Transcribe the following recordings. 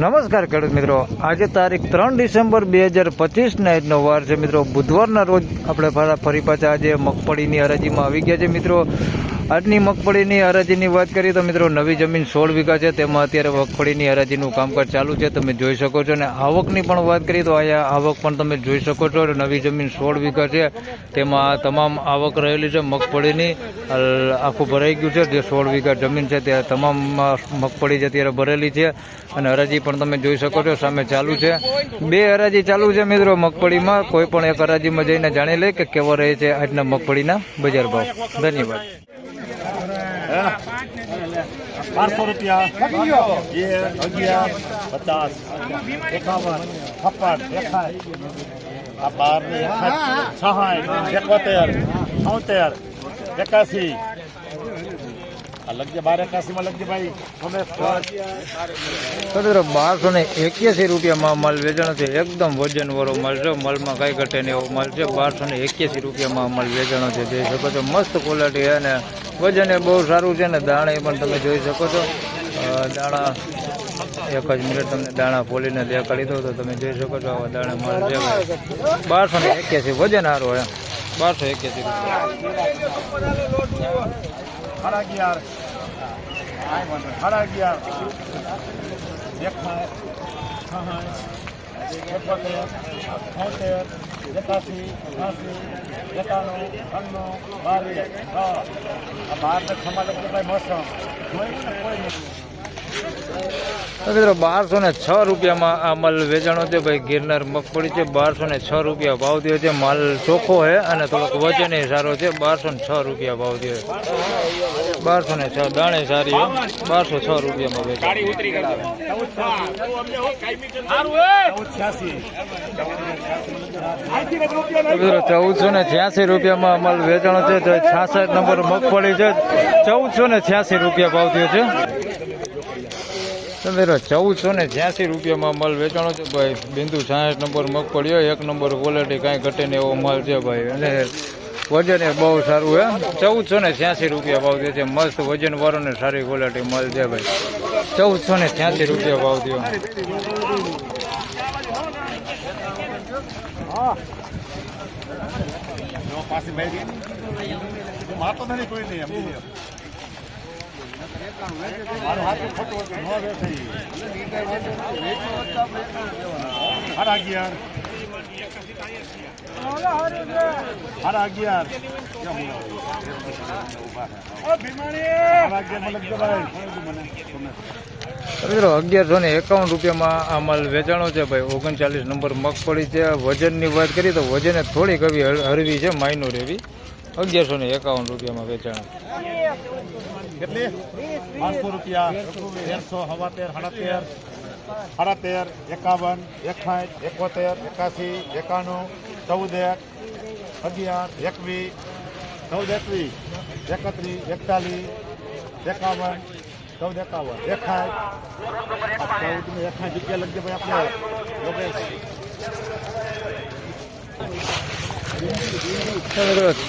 નમસ્કાર ખેડૂત મિત્રો. આજે તારીખ ત્રણ ડિસેમ્બર બે હજાર પચીસના આજનો વાર છે મિત્રો. બુધવારના રોજ આપણે ફરા- પાછા આજે મગફળીની હરાજીમાં આવી ગયા છે મિત્રો. આજની મગફળીની હરાજીની વાત કરીએ તો મિત્રો નવી જમીન સોળ વીઘા છે. તેમાં અત્યારે મગફળીની હરાજીનું કામકાજ ચાલુ છે. તમે જોઈ શકો છો અને આવકની પણ વાત કરીએ તો અહીંયા આવક પણ તમે જોઈ શકો છો. નવી જમીન સોળ વીઘા છે. તેમાં તમામ આવક રહેલી છે મગફળીની. આખું ભરાઈ ગયું છે. જે સોળ વીઘા જમીન છે ત્યાં તમામ મગફળી છે અત્યારે ભરેલી છે અને હરાજી પણ તમે જોઈ શકો છો, સામે ચાલુ છે. બે હરાજી ચાલુ છે મિત્રો મગફળીમાં. કોઈ પણ એક હરાજીમાં જઈને જાણી લે કે કેવો રહે છે આજના મગફળીના બજાર ભાવ. ધન્યવાદ. બારસો રૂપિયા. પચાસ. એકાવન, છપ્પન. ને એકોતેર, છોતેર, એકાસી આ લગજે બાર એકાસી માં લગજે ભાઈ તમે તો એક્યાસી રૂપિયામાં માલ વેચાણો છે. એકદમ વજન વાળો માલ છે. માલમાં કાંઈ ઘટે નહીં એવો માલ છે. બારસો ને એક્યાસી રૂપિયામાં માલ વેચાણો છે. જોઈ શકો છો. મસ્ત ક્વોલિટી અને વજન એ બહુ સારું છે ને દાણા એ પણ તમે જોઈ શકો છો. દાણા એક જ મિનિટ તમને દાણા ફોલીને દેખાડી દઉં તો તમે જોઈ શકો છો આવા દાણા માલ છે. બારસો ને એક્યાસી વજન સારું એમ બારસો એક્યાસી રૂપિયા. સાડા અગિયાર સાડા અગિયાર એકોતેર, છોતેર, એકાસી અઠાસી એકાણું ત્રાણું બાવીસ. બાર ને છમાં ભાઈ મોસમ ને કોઈ નથી. મિત્રો બારસો ને છ રૂપિયામાં આ માલ વેચાણો છે ભાઈ ગિરનાર મગફળી છે બારસો ને છ રૂપિયા ભાવ થયો છે. માલ ચોખ્ખો છે અને થોડોક વજન સારો છે. બારસો ને છ રૂપિયા ભાવ થયો છે. બારસો ને છ દાણે સારી બારસો છ રૂપિયામાં વેચાણ. ચૌદસો ને છ્યાસી રૂપિયામાં માલ વેચાણો છે. તો છાસઠ નંબર મગફળી છે. ચૌદસો ને છ્યાસી રૂપિયા ભાવ થયો છે. તો મિત્રો ચૌદસો ને છ્યાસી રૂપિયામાં માલ વેચાણો છે, ભાઈ, બિંદુ છાસઠ નંબર મગફળી હોય, એક નંબર ક્વોલિટી કાંઈ ઘટે ને એવો માલ છે ભાઈ. અને વજન એ બહુ સારું હે ચૌદસો ને છ્યાસી રૂપિયા ભાવ દે છે, મસ્ત વજન વાળો ને સારી ક્વોલિટી માલ છે ભાઈ. ચૌદસો ને છ્યાસી રૂપિયા ભાવ થયો નહીં એમ નહીં. મારું હાથું ખોટું હતું, ન વેચાય. સાડા અગિયાર સાડા અગિયાર અગિયારસો ને એકાવન રૂપિયામાં આ માલ વેચાણો છે ભાઈ. ઓગણચાલીસ નંબર મગફળી છે. વજનની વાત કરીએ તો વજન થોડીક એવી હળ- હળવી છે માઇનોર એવી. અગિયારસો ને એકાવન રૂપિયામાં વેચાણ. કેટલી પાંચસો રૂપિયા તેરસો હવા તેર સાડા તેર સાડા તેર એકાવન એકાઠ એકોતેર એકાસી એકાણું ચૌદ એક અગિયાર એકવીસ ચૌદ એકવીસ એકત્રીસ એકતાલીસ એકાવન ચૌદ એકાવન એકાઠ ચૌદ ને એકાઠ રૂપિયા લખજે ભાઈ આપણે યોગેશ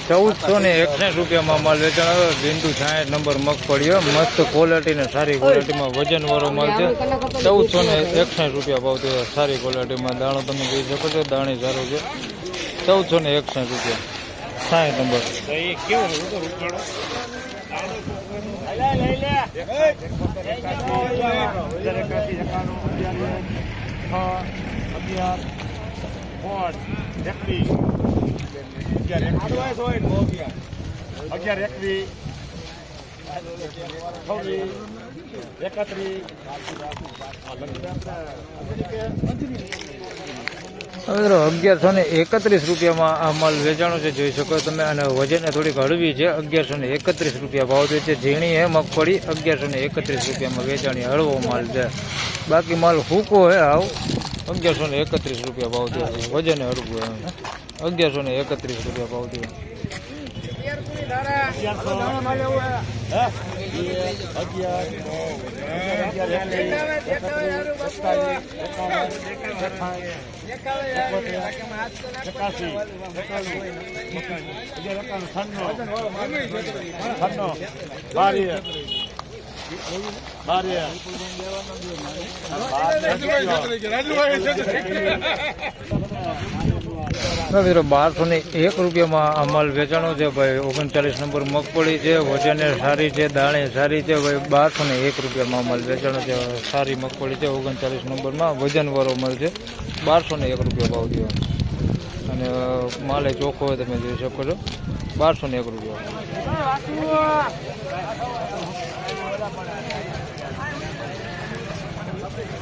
ચૌદસો ને એકસઠ રૂપિયામાં માલ વેચાણ આવ્યો. બિંદુ સાઠ, નંબર મગફળી હોય. મસ્ત ક્વોલિટી ને સારી ક્વોલિટીમાં વજન વાળો માલ છે. ચૌદસો ને એકસઠ રૂપિયા ભાવ થયો. સારી ક્વોલિટીમાં દાણો તમે જોઈ શકો છો, દાણી સારું છે. ચૌદસો ને એકસઠ રૂપિયા. સાઠ નંબર. અગિયાર અગિયાર અગિયારસો ને એકત્રીસ રૂપિયામાં આ માલ વેચાણો છે, જોઈ શકો તમે, અને વજન થોડીક હળવી છે. અગિયારસો ને એકત્રીસ રૂપિયા ભાવ થયો છે ઝીણી હે, મગફળી, અગિયારસો ને એકત્રીસ રૂપિયામાં વેચાણી હળવો માલ છે. બાકી માલ હૂકો હે આવ અગિયારસો ને એકત્રીસ રૂપિયા ભાવ છે. વજન હળવું હે અગિયારસો ને એકત્રીસ રૂપિયા ભાવ થયો બારી મિત્રો બારસો ને એક રૂપિયામાં આ માલ વેચાણો છે, ભાઈ. ઓગણચાલીસ નંબર મગફળી છે, વજને સારી છે, દાણે સારી છે, ભાઈ. બારસો ને એક રૂપિયામાં આ માલ વેચાણો છે, સારી મગફળી છે, ઓગણચાલીસ નંબરમાં વજનવાળો માલ છે. બારસો ને એક રૂપિયા ભાવ દેવાનો અને માલે ચોખ્ખો હોય તમે જોઈ શકો છો. બારસો ને એક રૂપિયા.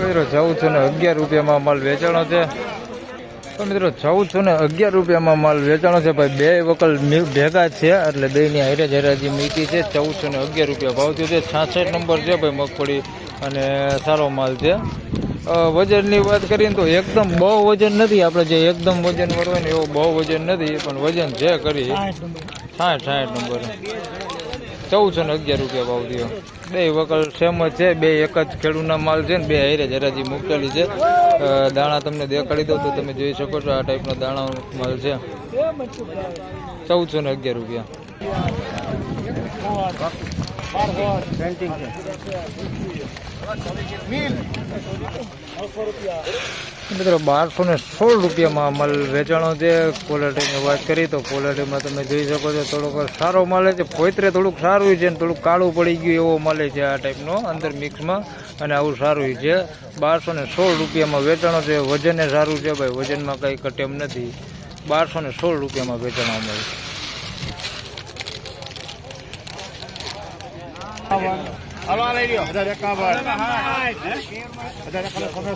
મિત્રો ચૌદસો ને અગિયાર રૂપિયામાં માલ વેચાણો છે. તો મિત્રો ચૌદસો ને અગિયાર રૂપિયામાં માલ વેચાણો છે. ભાઈ બે વકલ ભેગા છે એટલે બેની હારે હરાજી મીટી છે. ચૌદસો ને અગિયાર રૂપિયા ભાવ થયો છે. છાસઠ નંબર છે ભાઈ મગફળી અને સારો માલ છે. વજનની વાત કરીએ તો એકદમ બહુ વજન નથી. આપણે જે એકદમ વજન હોય ને એવો બહુ વજન નથી. પણ વજન છે કરી સાઠ સાઠ નંબર. ચૌદસો ને અગિયાર રૂપિયા ભાવ થયો. બે વકલ સેમ જ છે, બે એક જ ખેડૂતના માલ છે ને બે હારે જરાજી મૂકેલી છે. દાણા તમને દેખાડી દઉં તો તમે જોઈ શકો છો આ ટાઈપનો દાણા માલ છે. ચૌદસો ને અગિયાર રૂપિયા. મિત્રો, બારસો ને સોળ રૂપિયામાં માલ વેચાણો છે. ક્વોલિટીની વાત કરી તો ક્વોલિટીમાં તમે જોઈ શકો છો, થોડોક સારો માલ છે. પોતરે થોડુંક સારું છે ને થોડુંક કાળું પડી ગયું એવો માલે છે આ ટાઈપનો અંદર મિક્સમાં અને આવું સારું છે. બારસો ને સોળ રૂપિયામાં વેચાણો છે. વજને સારું છે ભાઈ, વજનમાં કંઈ કટેમ નથી. બારસો ને સોળ રૂપિયામાં વેચાણો મળે હાલો લઈ લ્યો. હજાર એકાવન હજાર એકાવન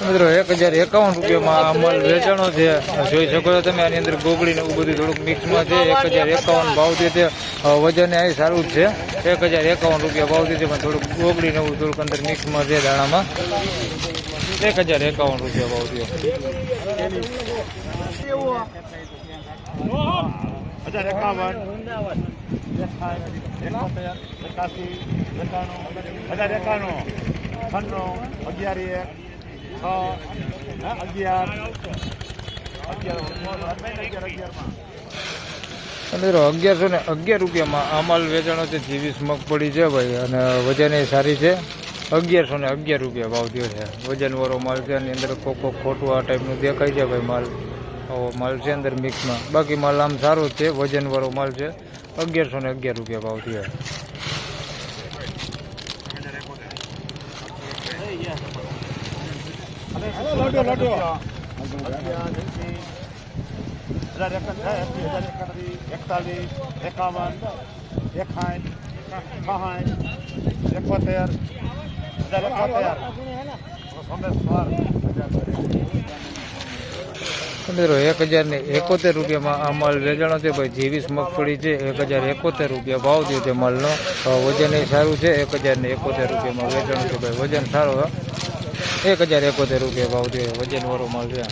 મિત્રો એક હજાર એકાવન રૂપિયામાં આ માલ વેચાણો છે. જોઈ શકો છો તમે આની અંદર ગોગળી ને એવું બધું થોડુંક મિક્સમાં છે. એક હજાર એકાવન ભાવ છે તે. વજને આ સારું જ છે. એક હજાર એકાવન રૂપિયા ભાવ છે પણ થોડુંક ગોગળી ને એવું થોડુંક અંદર મિક્સમાં છે દાણામાં. એક હજાર એકાવન રૂપિયા ભાવ થયો હજાર અગિયારસો ને અગિયાર રૂપિયામાં આ માલ વેચાણો છે, જીવીસ મગફળી છે ભાઈ, અને વજન એ સારી છે. અગિયારસો ને અગિયાર રૂપિયા ભાવ થયો છે. વજનવાળો માલ છે, એની અંદર કોક ખોટું આ ટાઈપનું દેખાય છે ભાઈ માલ. આવો માલ છે અંદર મિક્સમાં બાકી માલ આમ સારો જ છે, વજનવાળો માલ છે. અગિયારસો ને અગિયાર રૂપિયા ભાવ થયો. લડો લડો હજાર એકત્રીસ હજાર એકત્રીસ એકતાલીસ એકાવન એકાઠ છાઠ એકોતેર હજાર એકોતેર સોમેશ્વર એક હજાર ને એકોતેર રૂપિયામાં આ માલ વેચાણો છે. ભાઈ, જીવીસ મગફળી છે, એક હજાર એકોતેર રૂપિયા ભાવ થયો છે માલનો. વજન એ સારું છે, એક હજાર ને એકોતેર રૂપિયામાં વેચાણો છે. ભાઈ, વજન સારો. એક હજાર એકોતેર રૂપિયા ભાવ થયો વજન વાળો માલ છે.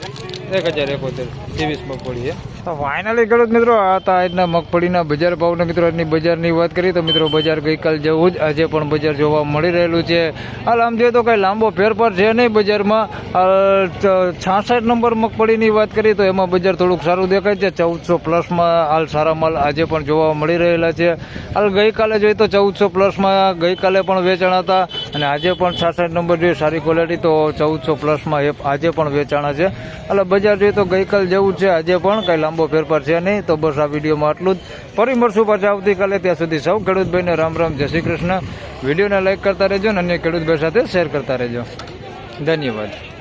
એક હજાર એકોતેર ત્રેવીસ મગફળી છે. તો ફાઇનલી ખેડૂત મિત્રો, આ હતા આજના મગફળીના બજાર ભાવના મિત્રો, આજની બજારની વાત કરીએ તો મિત્રો બજાર ગઈકાલ જેવું જ આજે પણ બજાર જોવા મળી રહેલું છે. હાલ આમ જોઈએ તો કાંઈ લાંબો ફેરફાર છે નહીં બજારમાં. છાસઠ નંબર મગફળીની વાત કરીએ તો એમાં બજાર થોડુંક સારું દેખાય છે. ચૌદસો પ્લસમાં હાલ સારા માલ આજે પણ જોવા મળી રહેલા છે. હાલ ગઈકાલે જોઈએ તો ચૌદસો પ્લસમાં ગઈકાલે પણ વેચાણ હતા અને આજે પણ છાસઠ નંબર જોઈએ, સારી ક્વોલિટી તો ચૌદસો પ્લસમાં એ આજે પણ વેચાણા છે. એટલે બજાર જોઈએ તો ગઈકાલ જેવું છે. આજે પણ કંઈ લાંબો ફેરફાર છે નહીં, તો બસ આ વિડીયોમાં આટલું જ. ફરી મળશું પાછા આવતીકાલે. ત્યાં સુધી સૌ ખેડૂતભાઈને રામ રામ, જય શ્રી કૃષ્ણ. વિડીયોને લાઇક કરતા રહેજો અને અન્ય ખેડૂતભાઈ સાથે શેર કરતા રહેજો. ધન્યવાદ.